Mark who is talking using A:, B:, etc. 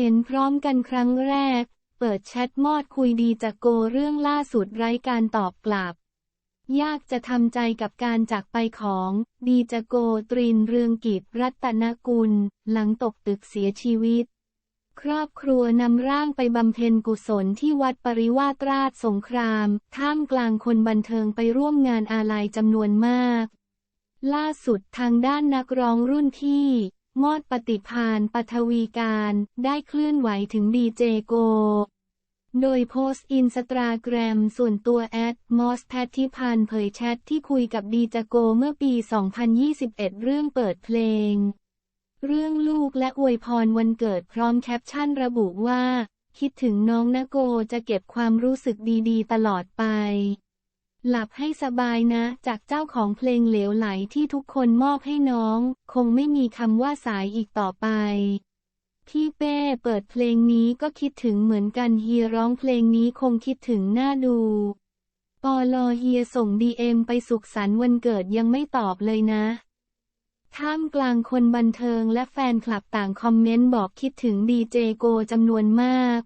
A: เห็นพร้อมกันครั้งแรก เปิดแชทมอดคุยดีจากโกเรื่องล่าสุดไร้การตอบกลับ ยากจะทำใจกับการจากไปของดีจโกตรินเรืองกิจรัตนกุล หลังตกตึกเสียชีวิต ครอบครัวนำร่างไปบำเพ็ญกุศลที่วัดปริวาตราชสงคราม ท่ามกลางคนบันเทิงไปร่วมงานอาลัยจำนวนมาก ล่าสุดทางด้านนักร้องรุ่นที่ มอดปฏิพานปัทวีการ ได้เคลื่อนไหวถึงดีเจโก โดยโพสต์อินสตาแกรมส่วนตัวแอดมอสแพทิพันเผยแชทที่คุยกับดีจโกเมื่อปี 2021 เรื่องเปิดเพลง เรื่องลูกและอวยพรวันเกิดพร้อมแคปชั่นระบุว่า คิดถึงน้องนะโกจะเก็บความรู้สึกดีๆ ตลอดไป หลับให้สบายนะ จากเจ้าของเพลงเหลวไหลที่ทุกคนมอบให้น้อง คงไม่มีคำว่าสายอีกต่อไป พี่เป้เปิดเพลงนี้ก็คิดถึงเหมือนกันเฮียร้องเพลงนี้คงคิดถึงหน้าดู ปอลอเฮียส่งดีเอ็มไปสุขสันต์วันเกิดยังไม่ตอบเลยนะ ท่ามกลางคนบันเทิงและแฟนคลับต่างคอมเมนต์บอกคิดถึงดีเจโกจำนวนมาก